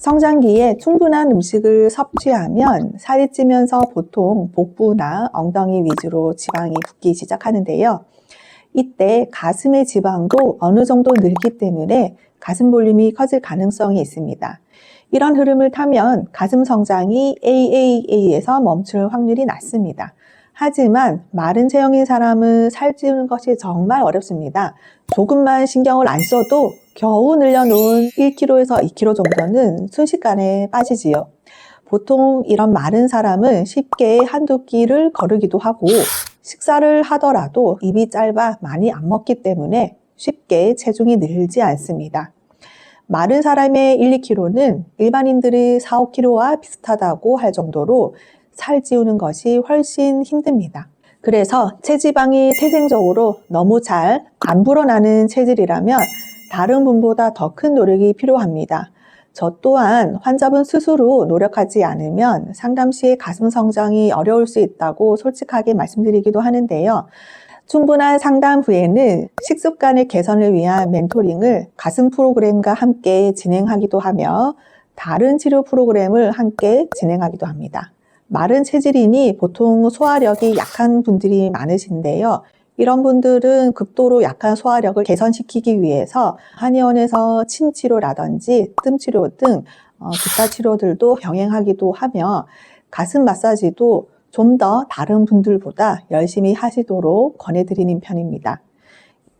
성장기에 충분한 음식을 섭취하면 살이 찌면서 보통 복부나 엉덩이 위주로 지방이 붙기 시작하는데요. 이때 가슴의 지방도 어느 정도 늘기 때문에 가슴 볼륨이 커질 가능성이 있습니다. 이런 흐름을 타면 가슴 성장이 AAA에서 멈출 확률이 낮습니다. 하지만 마른 체형인 사람은 살찌우는 것이 정말 어렵습니다. 조금만 신경을 안 써도 겨우 늘려놓은 1kg에서 2kg 정도는 순식간에 빠지지요. 보통 이런 마른 사람은 쉽게 한두 끼를 거르기도 하고 식사를 하더라도 입이 짧아 많이 안 먹기 때문에 쉽게 체중이 늘지 않습니다. 마른 사람의 1, 2kg는 일반인들이 4, 5kg와 비슷하다고 할 정도로 살 찌우는 것이 훨씬 힘듭니다. 그래서 체지방이 태생적으로 너무 잘 안 불어나는 체질이라면 다른 분보다 더 큰 노력이 필요합니다. 저 또한 환자분 스스로 노력하지 않으면 상담 시에 가슴 성장이 어려울 수 있다고 솔직하게 말씀드리기도 하는데요. 충분한 상담 후에는 식습관의 개선을 위한 멘토링을 가슴 프로그램과 함께 진행하기도 하며 다른 치료 프로그램을 함께 진행하기도 합니다. 마른 체질이니 보통 소화력이 약한 분들이 많으신데요. 이런 분들은 극도로 약한 소화력을 개선시키기 위해서 한의원에서 침치료라든지 뜸치료 등 어, 기타 치료들도 병행하기도 하며 가슴 마사지도 좀 더 다른 분들보다 열심히 하시도록 권해드리는 편입니다.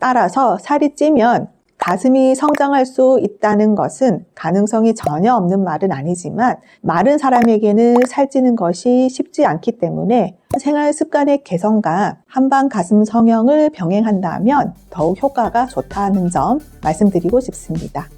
따라서 살이 찌면 가슴이 성장할 수 있다는 것은 가능성이 전혀 없는 말은 아니지만 마른 사람에게는 살찌는 것이 쉽지 않기 때문에 생활 습관의 개선과 한방 가슴 성형을 병행한다면 더욱 효과가 좋다는 점 말씀드리고 싶습니다.